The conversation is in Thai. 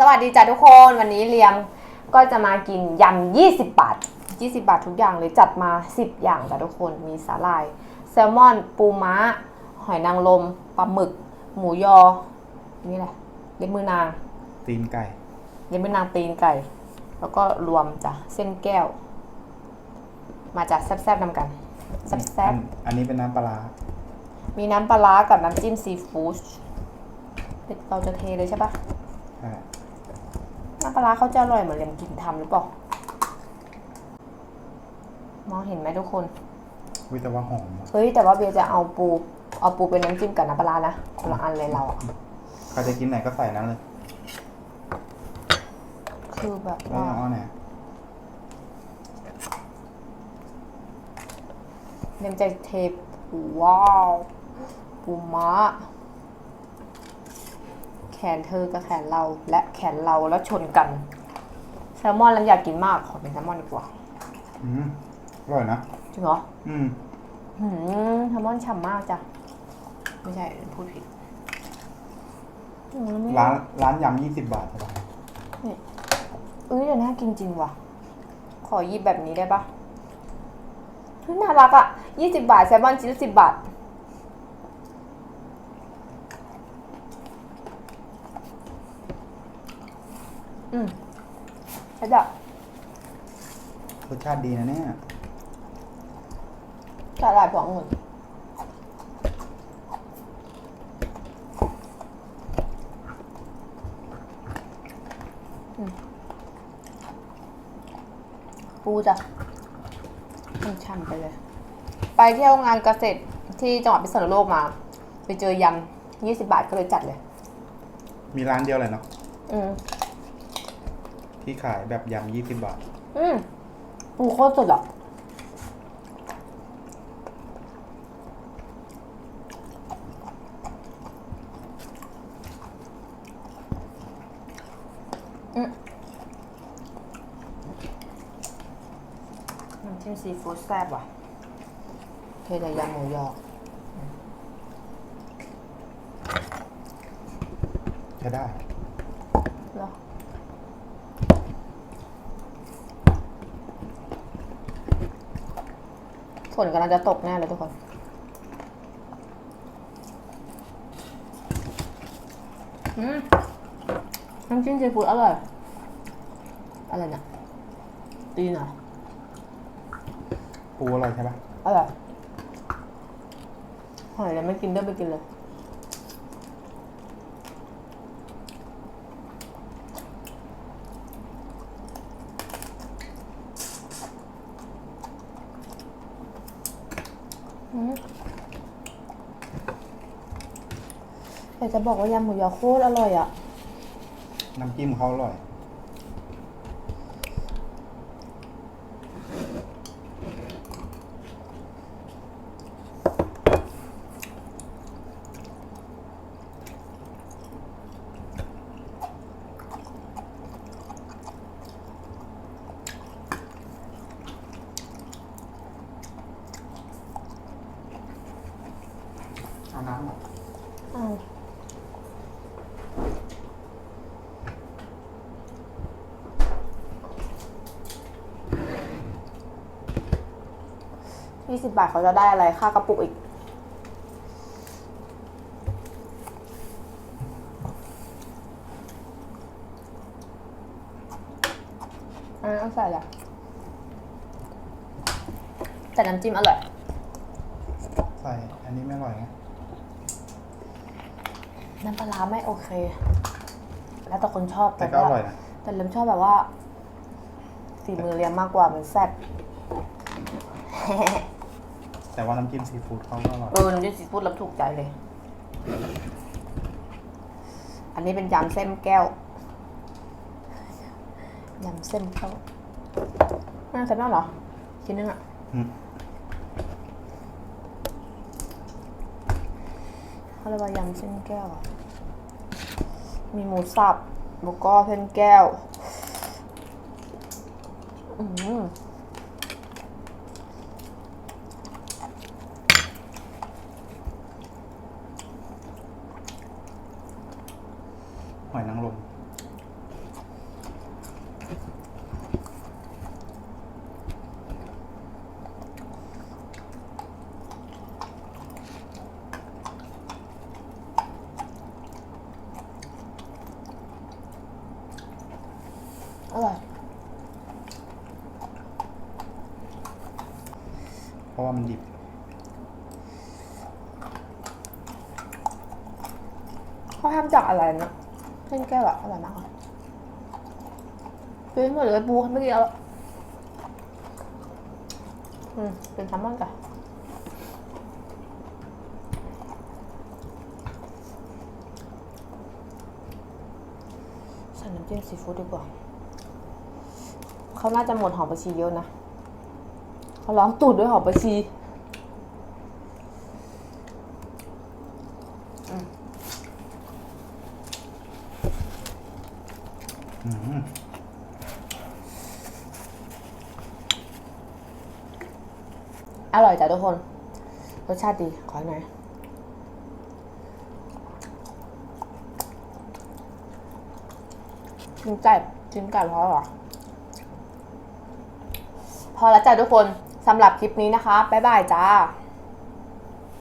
สวัสดีจ้ะทุกคนวันนี้เลียมก็จะมากินยำ20 บาท 20 บาททุกอย่างเลยจัดมา 10 อย่างจ้ะทุกคนมีสาหร่าย แซลมอน ปูม้า หอยนางรมปลาหมึก หมูยอ นี่แหละเล็บมือนางตีนไก่ เล็บมือนางตีนไก่ แล้วก็รวมจ้ะเส้นแก้ว มาจากแซ่บๆนำกันแซ่บอันอันนี้เป็นน้ำปลาร้าๆมีน้ำปลาร้ากับน้ำจิ้มซีฟู้ดเราจะเทเลยใช่ปะ ใช่ น้ำปลาร้าเขาจะอร่อยเหมือนเรียมกินทำหรือเปล่า มองเห็นไหมทุกคน วิแต่ว่าหอมอะเฮ้ยแต่ว่าเบียร์จะเอาปูเอาปูเป็นน้ำจิ้มกับน้ำปลาร้านะคนละอันเลยเราอะใครจะกินไหนก็ใส่นั้นเลยคือแบบไม่ว่าเอาไหนเรียมจะเทปูว้าวปูม้า แขนเธอกับแขนเราและแขนเราแล้วชนกัน แซลมอนเราอยากกินมากขอเป็นแซลมอนดีกว่าอืมอร่อยนะจริงเหรออืมหืมแซลมอนฉ่ำมากจ้ะไม่ใช่พูดผิดอืมไม่ร้านร้านยำยี่สิบบาทใช่ปะเอ้ยเดี๋ยวน่ากินจริงว่ะ ขอหยิบแบบนี้ได้ปะเฮ้ยน่ารักอะยี่สิบบาทแซลมอนชิ้นละสิบบาท อืมใช่จ้ะรสชาติดีนะเนี่ยสาหร่ายพวองุ่นอืมปูจ้ะช่ำๆไปเลย ไปเที่ยวงานเกษตรที่จังหวัดพิษณุโลกมา ไปเจอยำยี่สิบาทก็เลยจัดเลย มีร้านเดียวเลยเนาะอืม ที่ขายแบบยำยี่สิบบาท อืมปูโคตรสดอะอืมน้ำจิ้มซีฟู้ดแซ่บว่ะเทแต่ยำหมูยอใช้ได้ เหรอ ฝนกำลังจะตกแน่เลยทุกคน อืมน้ำจิ้มซีฟู้ดอร่อย อะไรเนี่ยตีนเหรอปูอร่อยใช่ปะอร่อยหอยเลยไม่กินเด้อไปกินเลย อยากจะบอกว่ายำหมูยอโคตรอร่อยอะ น้ำจิ้มเขาอร่อย น้ำหน่อยอ้าวยี่สิบบาทเขาจะได้อะไรค่ากระปุกอีก อันนั้นเอาใส่ละแต่น้ำจิ้มอร่อย ใส่ อันนี้ไม่อร่อยไง น้ำปลาร้าไม่โอเค แล้วแต่คนชอบแต่ก็อร่อยนะ แต่เลียมชอบแบบว่าฝีมือเลียมมากกว่ามันแซ่บแต่ว่าน้ำจิ้มซีฟู้ดเขาก็อร่อยเออน้ำจิ้มซีฟู้ดรับถูกใจเลย อันนี้เป็นยำเส้นแก้วยำเส้นแก้วน่าจะน่าเหรอชิ้นนึงอะ อืม เขาเรียกว่ายำเส้นแก้วอะมีหมูสับแล้วก็เส้นแก้ว อืมหอยนางรม อร่อย เพราะว่ามันดิบ เขาทำจากอะไรนะเส้นแก้วอะอร่อยมากอะเป็นหมดเลยปูเมื่อกี้แล้วอืม เป็นแซลมอนจ้ะใส่น้ำจิ้มซีฟู้ดดีกว่า เขาน่าจะหมดหอมประชีเยอะนะเขาล้อมตูดด้วยหอมประชีอืมอร่อยจ้ะทุกคน รสชาติดี ขอหน่อยกินไก่กินไก่พอเหรอ พอแล้วจ้ะทุกคนสำหรับคลิปนี้นะคะ บ๊ายบายจ้า